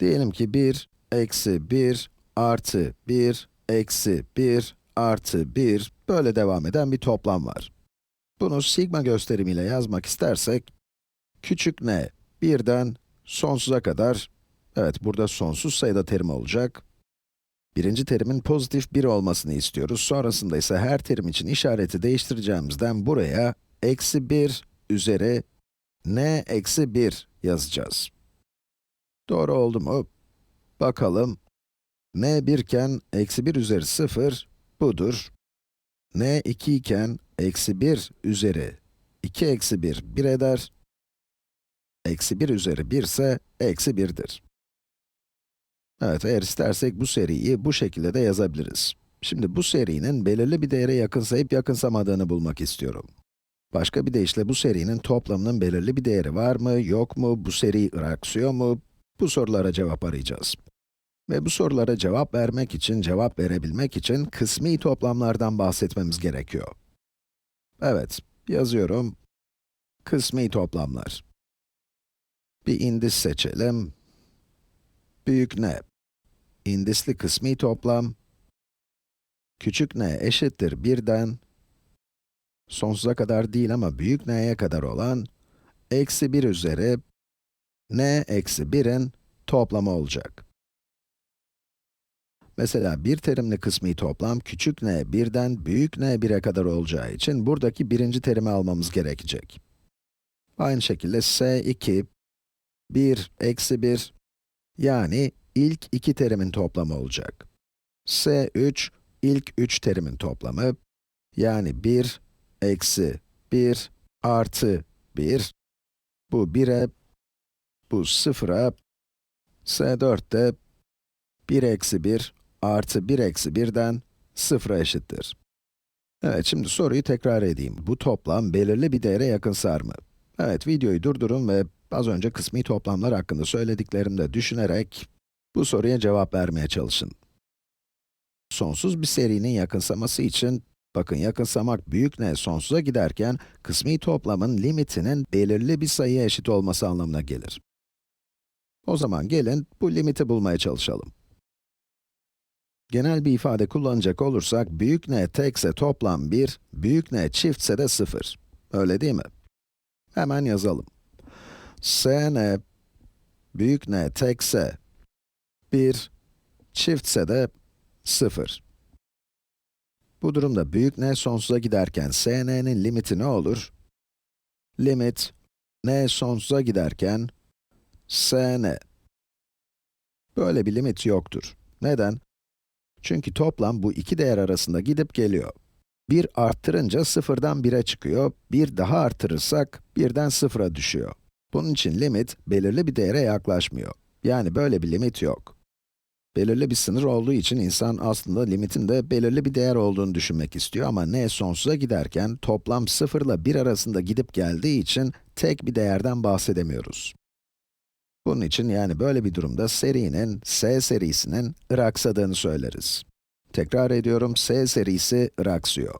Diyelim ki 1, eksi 1, artı 1, eksi 1, artı 1, böyle devam eden bir toplam var. Bunu sigma gösterimiyle yazmak istersek, küçük n, birden sonsuza kadar, evet burada sonsuz sayıda terim olacak. Birinci terimin pozitif 1 olmasını istiyoruz. Sonrasında ise her terim için işareti değiştireceğimizden buraya eksi 1 üzeri n eksi 1 yazacağız. Doğru oldu mu? Bakalım. n 1 iken eksi 1 üzeri 0 budur. n 2 iken eksi 1 üzeri 2 eksi 1 1 eder. Eksi 1 üzeri 1 ise eksi 1'dir. Evet, eğer istersek bu seriyi bu şekilde de yazabiliriz. Şimdi bu serinin belirli bir değere yakınsayıp yakınsamadığını bulmak istiyorum. Başka bir deyişle bu serinin toplamının belirli bir değeri var mı, yok mu, bu seri iraksıyor mu? Bu sorulara cevap arayacağız. Ve bu sorulara cevap vermek için, cevap verebilmek için kısmi toplamlardan bahsetmemiz gerekiyor. Evet, yazıyorum. Kısmi toplamlar. Bir indis seçelim. Büyük n. İndisli kısmi toplam. Küçük n eşittir 1'den, sonsuza kadar değil ama büyük n'ye kadar olan, eksi 1 üzeri n eksi 1'in toplamı olacak. Mesela bir terimli kısmi toplam küçük n 1'den büyük n 1'e kadar olacağı için buradaki birinci terimi almamız gerekecek. Aynı şekilde s2, 1, eksi 1, yani ilk iki terimin toplamı olacak. s3, ilk üç terimin toplamı, yani 1, eksi 1, artı 1, bu 1'e, bu 0'a, s4 de 1 eksi 1 artı 1 eksi 1'den 0'a eşittir. Evet, şimdi soruyu tekrar edeyim. Bu toplam belirli bir değere yakınsar mı? Evet, videoyu durdurun ve az önce kısmi toplamlar hakkında söylediklerimi de düşünerek bu soruya cevap vermeye çalışın. Sonsuz bir serinin yakınsaması için, bakın yakınsamak büyük n sonsuza giderken, kısmi toplamın limitinin belirli bir sayıya eşit olması anlamına gelir. O zaman gelin bu limiti bulmaya çalışalım. Genel bir ifade kullanacak olursak, büyük n tekse toplam 1, büyük n çiftse de 0. Öyle değil mi? Hemen yazalım. s n, büyük n tekse 1, çiftse de 0. Bu durumda büyük n sonsuza giderken s n'nin limiti ne olur? Limit n sonsuza giderken s n. Böyle bir limit yoktur. Neden? Çünkü toplam bu iki değer arasında gidip geliyor. 1 arttırınca sıfırdan 1'e çıkıyor, 1 daha artırırsak birden sıfıra düşüyor. Bunun için limit belirli bir değere yaklaşmıyor. Yani böyle bir limit yok. Belirli bir sınır olduğu için insan aslında limitin de belirli bir değer olduğunu düşünmek istiyor ama n sonsuza giderken toplam 0 ile 1 arasında gidip geldiği için tek bir değerden bahsedemiyoruz. Bunun için yani böyle bir durumda serinin, S serisinin ıraksadığını söyleriz. Tekrar ediyorum, S serisi ıraksıyor.